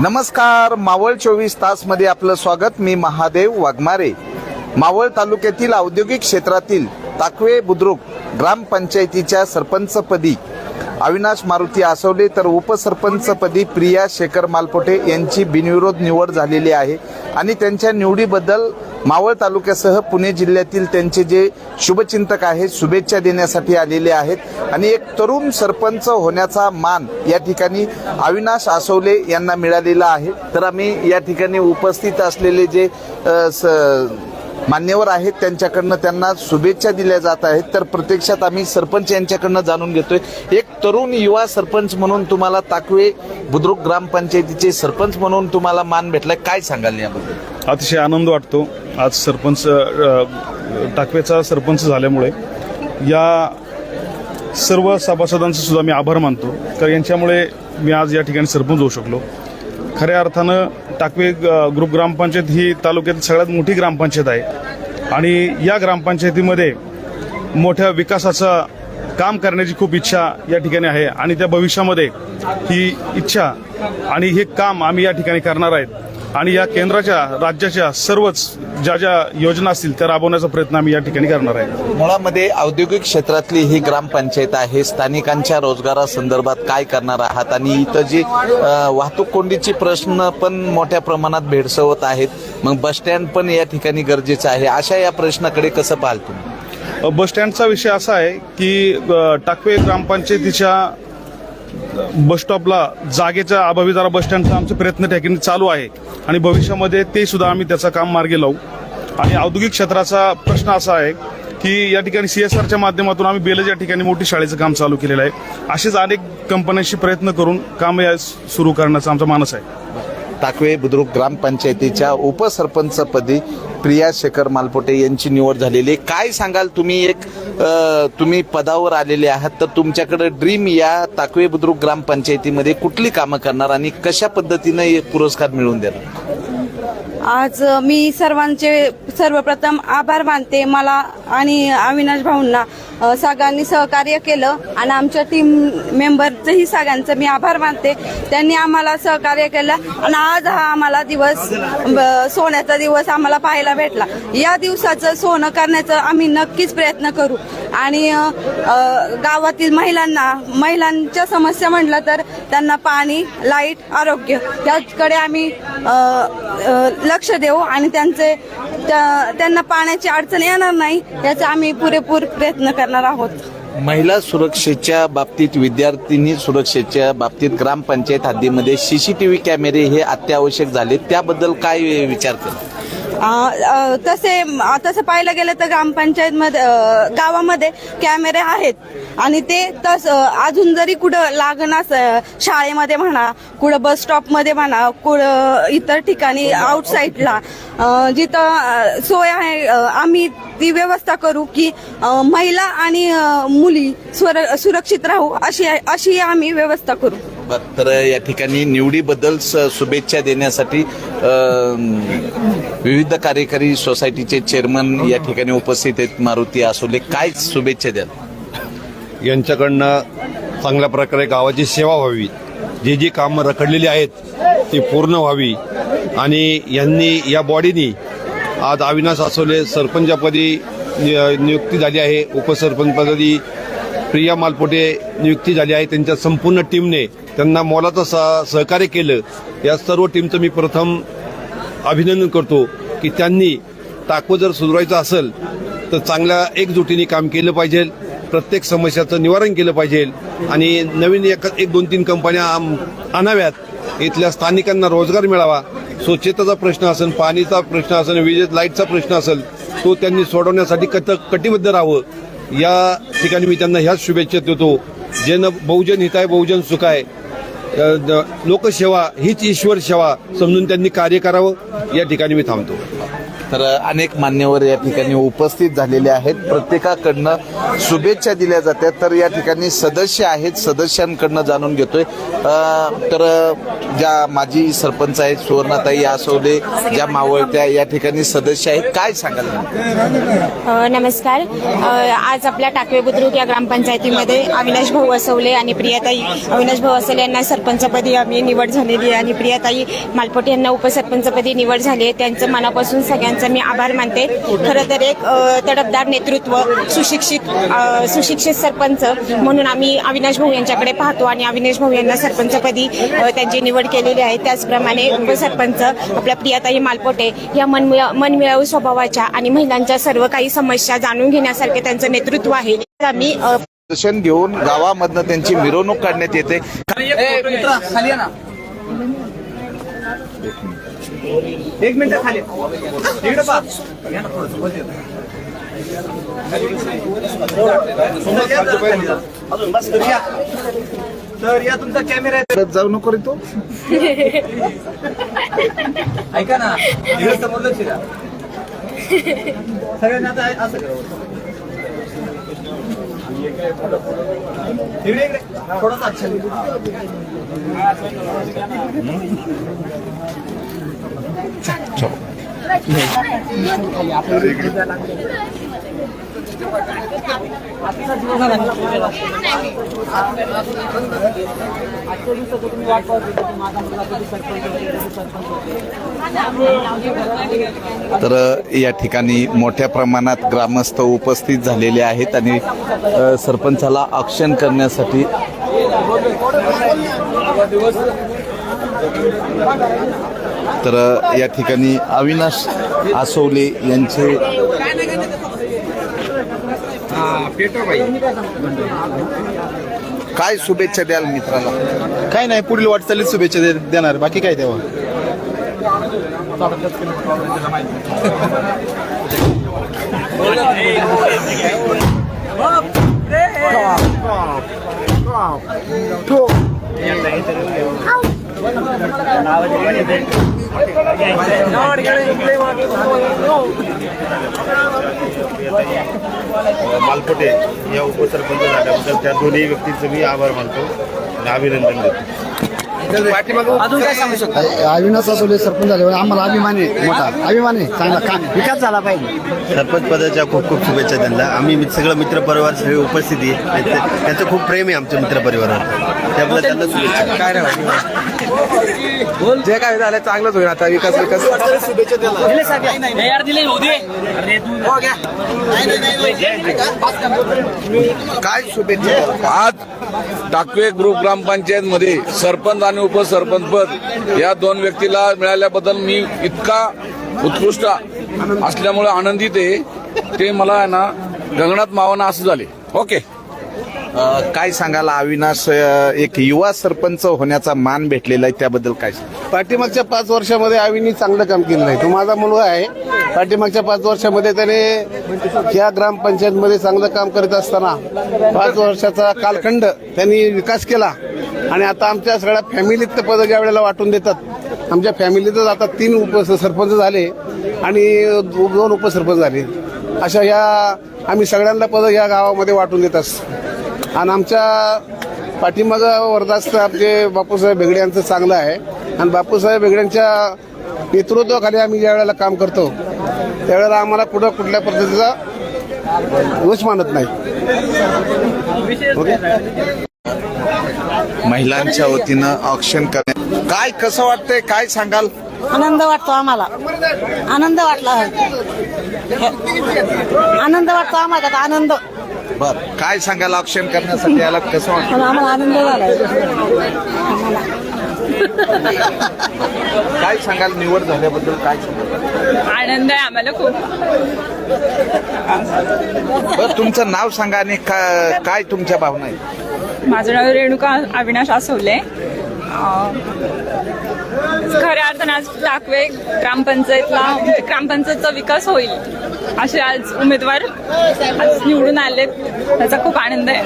नमस्कार मावळ चोवीस तासमध्ये आपलं स्वागत. मी महादेव वाघमारे. मावळ तालुक्यातील औद्योगिक क्षेत्रातील ताकवे बुद्रुक ग्रामपंचायतीच्या सरपंचपदी अविनाश मारुती आसवले तर उपसरपंचपदी प्रिया शेखर मालपोटे यांची बिनविरोध निवड झालेली आहे. आणि त्यांच्या निवडीबद्दल मावळ तालुक्यासह पुणे जिल्ह्यातील त्यांचे जे शुभचिंतक आहेत शुभेच्छा देण्यासाठी आलेले आहेत. आणि एक तरुण सरपंच होण्याचा मान या ठिकाणी अविनाश आसवले यांना मिळालेला आहे. तर आम्ही या ठिकाणी उपस्थित असलेले जे आ, स- मान्यवर आहेत त्यांच्याकडनं त्यांना शुभेच्छा दिल्या जात आहेत. तर प्रत्यक्षात आम्ही सरपंच यांच्याकडनं जाणून घेतोय. एक तरुण युवा सरपंच म्हणून तुम्हाला ताकवे बुद्रुक ग्रामपंचायतीचे सरपंच म्हणून तुम्हाला मान भेटलाय. काय सांगाल याबद्दल? अतिशय आनंद वाटतो. आज सरपंच टाकवेचा सरपंच झाल्यामुळे या सर्व सभासदांचे सुद्धा मी आभार मानतो. कारण यांच्यामुळे मी आज या ठिकाणी सरपंच होऊ शकलो. खऱ्या अर्थानं टाकवे ग्रुप ग्रामपंचायत ही तालुक्यात सगळ्यात मोठी ग्रामपंचायत आहे. आणि या ग्रामपंचायतीमध्ये मोठ्या विकासाचा काम करण्याची खूप इच्छा या ठिकाणी आहे. आणि त्या भविष्यामध्ये ही इच्छा आणि हे काम आम्ही या ठिकाणी करणार आहेत. आणि या केंद्राच्या राज्याच्या सर्वच ज्या ज्या योजना असतील त्या राबवण्याचा प्रयत्न आम्ही या ठिकाणी करणार आहे. मुळामध्ये औद्योगिक क्षेत्रातली ही ग्रामपंचायत आहे. स्थानिकांच्या रोजगारासंदर्भात काय करणार आहात? आणि इथं जी वाहतूक कोंडीची प्रश्न पण मोठ्या प्रमाणात भेडसवत आहेत. मग बस स्टँड पण या ठिकाणी गरजेचं आहे. अशा या प्रश्नाकडे कसं पाहाल तुम्ही? बस स्टँडचा विषय असा आहे की टाकवे ग्रामपंचायतीच्या बस स्टॉपला जागेच्या अभावी जरा बस स्टँडचा आमचे प्रयत्न ठिकाणी चालू आहे. आणि भविष्यामध्ये ते सुद्धा आम्ही त्याचं काम मार्गी लावू. आणि औद्योगिक क्षेत्राचा प्रश्न असा आहे की या ठिकाणी सीएसआरच्या माध्यमातून आम्ही बेलज या ठिकाणी मोठी शाळेचं काम चालू केलेलं आहे. असेच अनेक कंपन्यांशी प्रयत्न करून काम या सुरू करण्याचा आमचा मानस आहे. टाकवे बुद्रुक ग्रामपंचायतीच्या उपसरपंचपदी प्रिया शेखर मालपोटे यांची निवड झालेली आहे. काय सांगाल? तुम्ही एक तुम्ही पदावर आलेले आहात तर तुमच्याकडे ड्रीम या टाकवे बुद्रुक ग्रामपंचायतीमध्ये कुठली कामं करणार आणि कशा पद्धतीनं पुरस्कार मिळवून देणार? आज मी सर्वांचे सर्वप्रथम आभार मानते. मला आणि अविनाश भाऊंना सगळ्यांनी सहकार्य केलं आणि आमच्या टीम मेंबरचंही सगळ्यांचं मी आभार मानते. त्यांनी आम्हाला सहकार्य केलं आणि आज हा आम्हाला दिवस सोन्याचा दिवस आम्हाला पाहायला भेटला. या दिवसाचं सोनं करण्याचं आम्ही नक्कीच प्रयत्न करू. आणि गावातील महिलांना महिलांच्या समस्या म्हटलं तर त्यांना पाणी लाइट आरोग्य याकडे आम्ही लक्ष देऊ आणि त्यांचे त्या- त्यांना पाण्याची अडचण येणार नाही याचा आम्ही पुरेपूर प्रयत्न करणार आहोत. महिला सुरक्षेच्या बाबतीत विद्यार्थिनी सुरक्षेच्या बाबतीत ग्रामपंचायत हद्दीमध्ये सीसीटीव्ही कॅमेरे हे अत्यावश्यक झाले. त्याबद्दल काय विचार करतो अ, तसे तसं पाहायला गेलं तर ग्रामपंचायत मध्ये गावामध्ये कॅमेरे आहेत. आणि ते तस अ, अजून जरी कुठं लागणार शाळेमध्ये म्हणा कुठं बस स्टॉपमध्ये म्हणा कुठं इतर ठिकाणी आउटसाईडला अ, जिथं अ, सोय आहे अ, आम्ही ती व्यवस्था करू की अ, महिला आणि अ, मुली सुर- सुरक्षित राहू अशी अशी आम्ही व्यवस्था करू. बरं, तर या ठिकाणी निवडीबद्दल स- शुभेच्छा देण्यासाठी विविध कार्यकारी सोसायटीचे चेअरमन या ठिकाणी उपस्थित आहेत. मारुती आसोले काय शुभेच्छा द्याल? यांच्याकडनं चांगल्या प्रकारे गावाची सेवा व्हावी. जी जी कामं रखडलेली आहेत ती पूर्ण व्हावी. आणि यांनी या बॉडीनी आज अविनाश आसोले सरपंचपदी नियुक्ती झाली आहे. उपसरपंचपदी प्रिया मालपोटे नियुक्ती झाली आहे. त्यांच्या संपूर्ण टीमने त्यांना मोलाचं स- सहकार्य केलं. या सर्व टीमचं मी प्रथम अभिनंदन करतो की त्यांनी टाको जर सुधारायचं असेल तर चांगल्या एकजुटीने काम केलं पाहिजे. प्रत्येक समस्याचं निवारण केलं पाहिजे. आणि नवीन एक एक दोन तीन कंपन्या आणाव्यात. इथल्या स्थानिकांना रोजगार मिळावा. स्वच्छतेचा प्रश्न असेल पाणीचा प्रश्न असेल विजेत लाईटचा प्रश्न असेल तो त्यांनी सोडवण्यासाठी कट कटिबद्ध राहावं. या ठिकाणी मी त्यांना ह्याच शुभेच्छा देतो. जन बहुजन हिताय बहुजन सुखाय आहे द- लोकसेवा हीच ईश्वर सेवा समजून त्यांनी कार्य करावं या ठिकाणी मी थांबतो. तर अनेक मान्यवर या ठिकाणी उपस्थित झालेले आहेत. प्रत्येकाकडनं शुभेच्छा दिल्या जातात. तर या ठिकाणी सदस्य आहेत. सदस्यांकडनं जाणून घेतोय. तर ज्या माजी सरपंच आहेत सुवर्णाताई आसवले ज्या मावळत्या या ठिकाणी सदस्य आहेत काय सांगाल? नमस्कार. आज आपल्या टाकवे बुद्रुक या ग्रामपंचायतीमध्ये अविनाश भाऊ असवले आणि प्रियाताई अविनाश भाऊ असवले यांना सरपंचपदी आम्ही निवड झालेली आहे. आणि प्रियाताई मालपोटे यांना उपसरपंचपदी निवड झाली आहे. त्यांचं मनापासून सगळ्यांचं मी आभार मानते. खरं तर एक तडफदार नेतृत्व सुशिक्षित सुशिक्षित सरपंच म्हणून आम्ही अविनाश भाऊ यांच्याकडे पाहतो आणि अविनाश भाऊ यांना सरपंचपदी त्यांची निवड केलेली आहे. त्याचप्रमाणे उपसरपंच आपल्या प्रियाताई मालपोटे या मनमिळा मनमिळावू स्वभावाच्या आणि महिलांच्या सर्व काही समस्या जाणून घेण्यासारखे त्यांचं नेतृत्व आहे. तर आम्ही दर्शन घेऊन गावामधनं त्यांची मिरवणूक काढण्यात येते. एक मिनिट खाली. अजून बस तर या. तुमचा कॅमेरा जाऊ नको रे तो ऐका ना समोर लक्ष द्या सगळ्यांना आता असं करा চলো तर या ठिकाणी मोठ्या प्रमाणात ग्रामस्थ उपस्थित झालेले आहेत आणि सरपंचाला अक्षण करण्यासाठी तर या ठिकाणी अविनाश आसवले यांचे काय शुभेच्छा द्याल मित्राला? काय नाही पुढील वाटचालीत शुभेच्छा दे- देणार बाकी काय तेव्हा? मालपटे या उपसरपंच झाल्याबद्दल त्या दोन्ही व्यक्तींचं मी आभार मानतो आणि अभिनंदन देतो. अजून काय सांगू शकतो? अविनाश असोले सरपंच झाल्यावर आम्हाला अभिमान आहे मोठा. अभिमान आहे. चांगला काम विकास झाला पाहिजे. सरपंच पदाच्या खूप खूप शुभेच्छा त्यांना. आम्ही मित्र- सगळं मित्रपरिवार सगळे उपस्थिती त्यांचं खूप प्रेम आहे आमच्या मित्रपरिवारावर त्याबद्दल त्यांना शुभेच्छा. काय जे काय झालं चांगलंच होईल आता विकास विकास. काय शुभेच्छा? आज टाकवे ग्रुप ग्रामपंचायत मध्ये सरपंच आणि उपसरपंच पद या दोन व्यक्तीला मिळाल्याबद्दल मी इतका उत्कृष्ट असल्यामुळे आनंदित आहे. ते मला आहे ना गगनात मावना असं झाले. ओके. काय सांगाल? अविनाश एक युवा सरपंच होण्याचा मान भेटलेला आहे त्याबद्दल काय पाठीमागच्या पाच वर्षामध्ये आवीनी चांगलं काम केलं नाही. तो माझा मुलगा आहे. पाठीमागच्या पाच वर्षामध्ये त्याने या ग्रामपंचायतमध्ये चांगलं काम करत असताना पाच वर्षाचा कालखंड त्यांनी विकास केला. आणि आता आमच्या सगळ्या फॅमिलीत ते पदं ज्या वेळेला वाटून देतात आमच्या फॅमिलीतच आता तीन उप सरपंच झाले आणि दोन उपसरपंच झाले. अशा या आम्ही सगळ्यांना पदं या गावामध्ये वाटून देत असतो. आणि आमच्या पाठीमागं वरदास्त आमचे बापूसाहेब बेगडे यांचं चांगलं आहे. आणि बापूसाहेब बेगड्यांच्या नेतृत्वाखाली आम्ही ज्या वेळेला काम करतो त्यावेळेला आम्हाला कुठं कुठल्या पद्धतीचा दोष मानत नाही. महिलांच्या वतीनं ऑक्शन करण्यात काय कसं वाटतंय? काय सांगाल? आनंद वाटतो आम्हाला. आनंद वाटला आनंद वाटतो आम्हाला आता आनंद बर. काय सांगाल ऑक्शन करण्यासाठी याला कसं वाटतं? आम्हाला आनंद झाला काय सांगाल निवड झाल्याबद्दल काय सांगाल आनंद आहे आम्हाला खूप. बर तुमचं नाव सांगा आणि का- काय तुमच्या भावना आहे माझं नाव रेणुका अविनाश आसवले. अं, खऱ्या अर्थानं आज टाकवे ग्रामपंचायतला ग्रामपंचायतचा विकास होईल असे आज उमेदवार आज निवडून आलेत. त्याचा खूप आनंद आहे.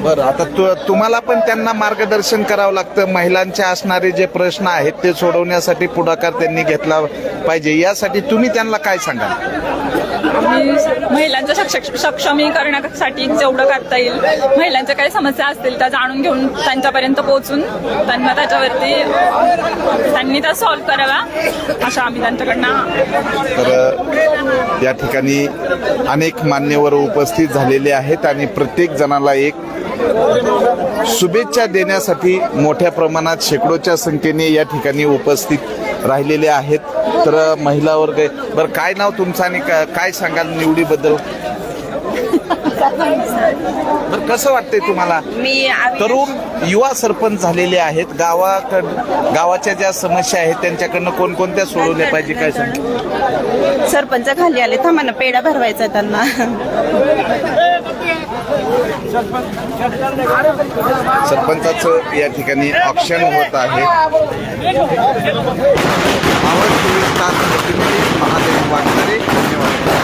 बरं आता तु- तुम्हाला पण त्यांना मार्गदर्शन करावं लागतं. महिलांचे असणारे जे प्रश्न आहेत ते सोडवण्यासाठी पुढाकार त्यांनी घेतला पाहिजे. यासाठी तुम्ही त्यांना काय सांगाल? आम्ही महिलांचं सक्षम सक्षमीकरणासाठी जेवढं करता येईल महिलांच्या काही समस्या असतील त्या जाणून घेऊन त्यांच्यापर्यंत पोहोचून त्यांना त्याच्यावरती त्यांनी त्या सॉल्व्ह कराव्या अशा आम्ही त्यांच्याकडनं तर या ठिकाणी अनेक मान्यवर उपस्थित झालेले आहेत आणि प्रत्येक जणाला एक शुभेच्छा देण्यासाठी मोठ्या प्रमाणात शेकडोच्या संख्येने या ठिकाणी उपस्थित राहिलेले आहेत. तर महिला वर्ग. बरं काय नाव तुमचं आणि का- काय सांगाल निवडीबद्दल? बरं कसं वाटतंय तुम्हाला? मी तरुण युवा सरपंच झालेले आहेत. गावाकड गावाच्या ज्या समस्या आहेत त्यांच्याकडनं कोणकोणत्या सोडवल्या पाहिजे काय सांग सरपंच खाली आले. थांबा पेढा भरवायचा त्यांना. सरपंचाचं या ठिकाणी ऑप्शन होत आहे. महादेव वाटणारे धन्यवाद.